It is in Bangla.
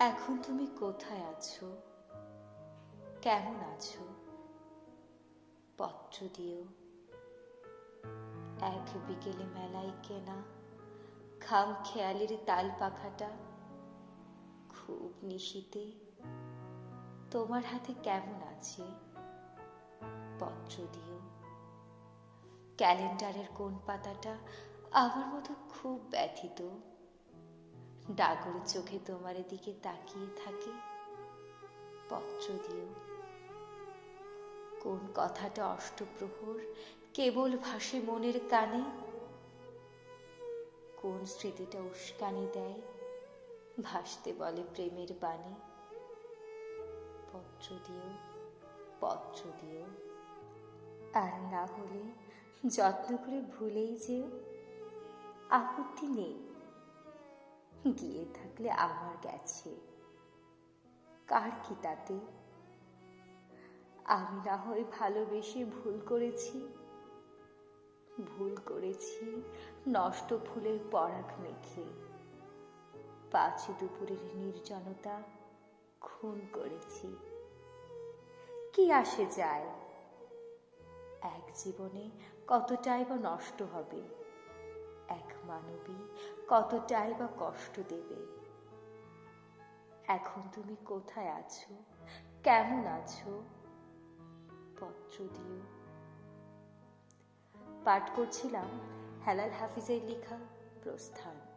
এখন তুমি কোথায় আছো? কেমন আছো? পত্র দিও। এক বিকেলে মেলায় কেনা খাম খেয়ালের তাল পাখাটা খুব নিশীতে। তোমার হাতে কেমন আছে? পত্র দিও। ক্যালেন্ডারের কোন পাতাটা আমার মতো খুব ব্যথিত? ডাগর চোখে তোমার দিকে তাকিয়ে থাকে। পত্র দিও। কোন কথাটা অষ্টপ্রহর? কেবল ভাসে মনের কানে। কোন স্মৃতিটা উস্কানি দেয়? ভাসতে বলে প্রেমের বাণী। পত্র দিও। পত্র দিও। আর না হলে যত্ন করে ভুলেই যেও। আপত্তি নেই। গিয়ে থাকলে আমার গেছে। কার কি তাতে? আমি না হয় ভালোবেসে ভুল করেছি। ভুল করেছি, নষ্ট ফুলের পরাগ মেখে। পাঁচ দুপুরের নির্জনতা খুন করেছি। কি আসে যায়? এক জীবনে কতটাই বা নষ্ট হবে? এক মানবী কতটাই বা কষ্ট দেবে? এখন তুমি কোথায় আছো? কেমন আছো? পত্র দিও পাঠ করছিলাম হেলাল হাফিজের লেখা প্রস্থান।